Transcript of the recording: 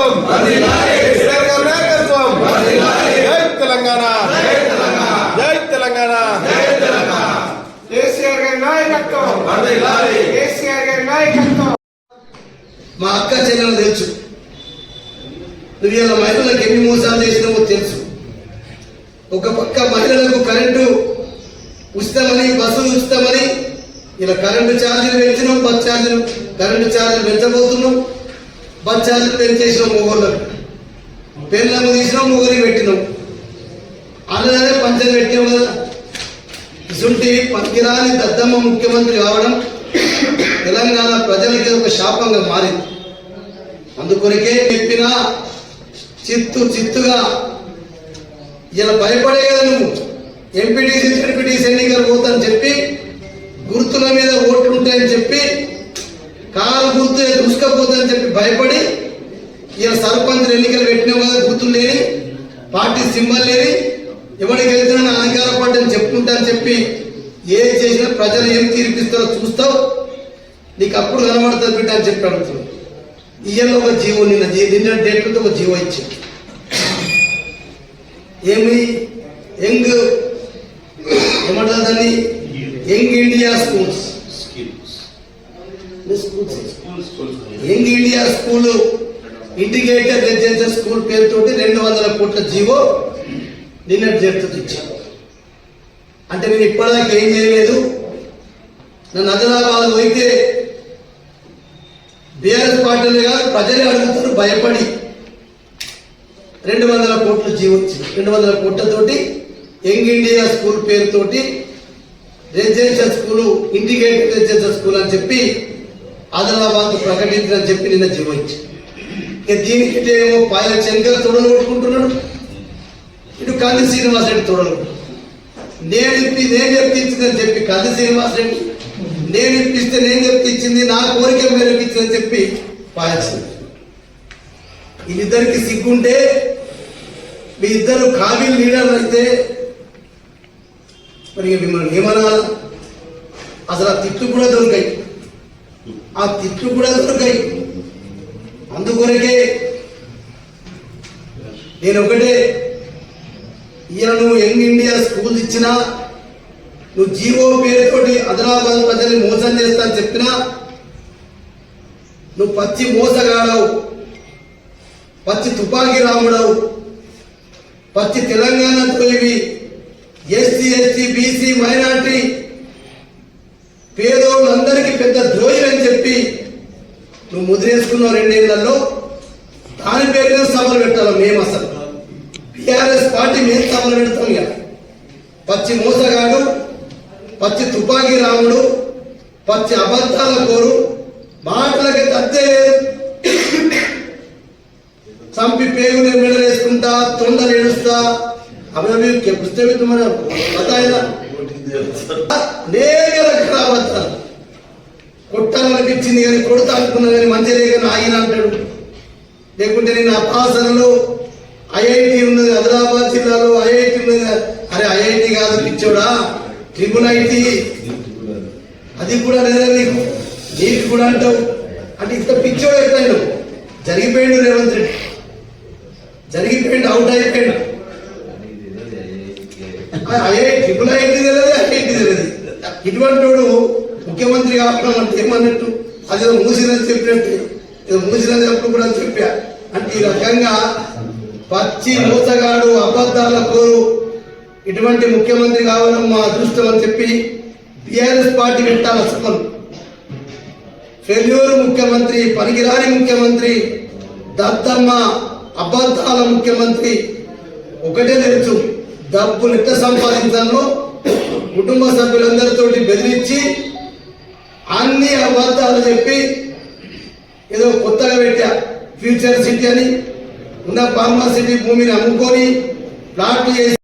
నాయకత్వం. కేసీఆర్ గారి నాయకత్వం జై తెలంగాణ. జై తెలంగాణ. కేసీఆర్ గారి నాయకత్వం. కేసీఆర్ గారి నాయకత్వం. మా అక్క చెల్లెలు తెలుసు. నువ్వు ఇలా మహిళలకు ఎన్ని మోసాలు చేసినావో తెలుసు. ఒక పక్క మహిళలకు కరెంటు ఉచితమని బస్సు ఉచితమని ఇలా కరెంటు ఛార్జీలు పెంచినాం బస్ ఛార్జీలు కరెంటు ఛార్జీలు పెంచబోతున్నాం. బచ్చాలు ఛార్జీలు పెంచేసినాం మొగోళ్ళకు పెళ్ళము తీసినాం మొగలి పెట్టినాం. అలానే పంచలు పెట్టాం కదా. ఇసుంటి పనికిరాని దద్దమ్మ ముఖ్యమంత్రి కావడం తెలంగాణ ప్రజలకి ఒక శాపంగా మారింది. అందుకొరకే చెప్పినా చిత్తు చిత్తుగా ఇలా భయపడే కదా నువ్వు. ఎంపీటీసీ ఎంపీటీసీ ఎన్నికలు పోతాని చెప్పి గుర్తుల మీద ఓట్లు ఉంటాయని చెప్పి కాలు గుర్తు దుష్కపోతుందని చెప్పి భయపడి ఇలా సర్పంచ్ ఎన్నికలు పెట్టిన కదా గుర్తులు లేని పార్టీ సింబల్ లేని ఎవరికి వెళ్తున్నా నా అధికార అని చెప్పుకుంటా అని చెప్పి ఏం చేసినా ప్రజలు ఏం తీర్పిస్తారో చూస్తావు. నీకు అప్పుడు కనబడుతుంది బిడ్డ అని చెప్పి అడుగుతున్నావు. ఇయ్యలో ఒక జీవో నిన్న నిన్న డేట్లతో ఒక జీవో ఇచ్చింది. ఏమి? యంగ్ ఏమంటారు దాన్ని? Young India schools. Young India school integrated residential school పేరుతోటి రెండు వందల కోట్ల జీవో నిన్న ఇచ్చాను అంటే నేను ఇప్పటిదాకా ఏం చేయలేదు. నన్ను హైదరాబాద్ పోయితే బీఆర్ఎస్ పార్టీలు కాదు ప్రజలే అడుగుతారు భయపడి. రెండు వందల కోట్ల జీవొచ్చింది రెండు వందల కోట్లతోటి యంగ్ ఇండియా స్కూల్ పేరుతోటి residential school integrated residential school అని చెప్పి ఆదిలాబాద్ ప్రకటించని చెప్పి నిన్న జీవో ఇక దీనికి ఏమో పాయల శంకర్ తొడలు కొట్టుకుంటున్నాడు. ఇటు కంది శ్రీనివాస్ రెడ్డి తొడలు నేను ఇప్పి నేను చెప్పించిందని చెప్పి కంది శ్రీనివాస్ రెడ్డి నేను ఇప్పిస్తే నేను చెప్పించింది నా కోరిక మేరకు ఇచ్చిందని చెప్పి పాయించింది వీళ్ళిద్దరికి సిగ్గుంటే మీ ఇద్దరు కాబిల్ లీడర్లు అయితే మరి మిమ్మల్ని ఏమనాలి? అసలు ఆ తిట్లు కూడా దొరికాయి. ఆ తిట్లు కూడా దొరికాయి. అందుకొరకే నేను ఒకటే ఈయన నువ్వు యంగ్ ఇండియా స్కూల్ ఇచ్చినా నువ్వు జీవో పేరుతోటి ఆదిలాబాద్ ప్రజల్ని మోసం చేస్తా అని చెప్పినా నువ్వు పచ్చి మోసగాడవు. పచ్చి తుపాకీ రాముడవు. పచ్చి తెలంగాణ తొలివి ఎస్సీ ఎస్టీ బీసీ మైనార్టీ పేదోళ్ళందరికీ పెద్ద ద్రోహిని చెప్పి నువ్వు ముద్రేసుకున్నావు రెండేళ్ళలో. దాని పేరుగా సభలు పెట్టాలి మేము అసలు. టిఆర్ఎస్ పార్టీ మేము సభలు పెడతాం ఇక. పచ్చి మోసగాడు పచ్చి తుపాకీ రాముడు పచ్చి అబద్ధాల కోరు మాటలకి తద్దే చంపి పేగుని మెడలేసుకుంటా తొండలు ఏడుస్తా అవి అవి పుస్తకం మన బతాయిలా నేనే రకాల కొట్టాలనిపించింది కానీ కొడతా అనుకున్నా కానీ మంచిదే కానీ ఆయన అంటాడు. లేకుంటే నేను అపాసనలో ఐఐటి ఉన్నది హైదరాబాద్ జిల్లాలో ఐఐటి ఉన్నది. కదా. అరే ఐఐటి కాదు పిచ్చోడా? Triple IT. అది కూడా లేదా నీకు? నీకు కూడా అంటావు. అంటే ఇంత పిచ్చోడు అయిపోయాడు జరిగిపోయిండు రేవంత్ రెడ్డి. జరిగిపోయిండు అవుట్ అయిపోయిండు. అదే ట్రిపుల్ ఐటీ తెలియదు ఐటీ తెలియదు. ఇటువంటి వాడు ముఖ్యమంత్రి కావడం అంటే ఏమన్నట్టు? అదేదో మూసినని చెప్పినట్టు. ఏదో మూసినని కూడా చెప్పా. అంటే ఈ రకంగా పచ్చి మూతగాడు అబద్ధాల కోరు ఇటువంటి ముఖ్యమంత్రి కావడం మా అదృష్టం అని చెప్పి టిఆర్ఎస్ పార్టీ పెట్టాలి అసలు ఫెల్యూరు ముఖ్యమంత్రి పనికిరాని ముఖ్యమంత్రి దత్తమ్మ అబద్ధాల ముఖ్యమంత్రి ఒకటే తెలుసు. డబ్బులు ఎట్ట సంపాదించాలో కుటుంబ సభ్యులందరితోటి బెదిరించి అన్ని అబద్ధాలు చెప్పి ఏదో కొత్తగా పెట్టా. ఫ్యూచర్ సిటీ అని ఉన్న ఫార్మా సిటీ భూమిని అమ్ముకొని ప్లాట్లు చేసి